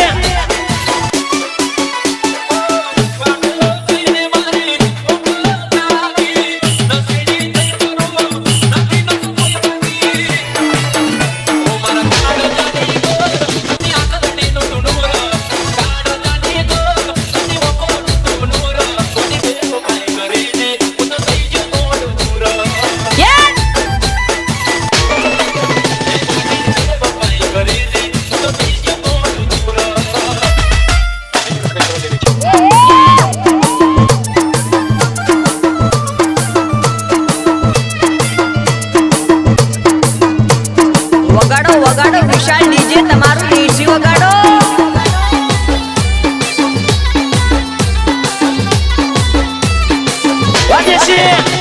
dance. વગાડો વગાડો Vishal DJ તમારું ડીજી વગાડો What is it?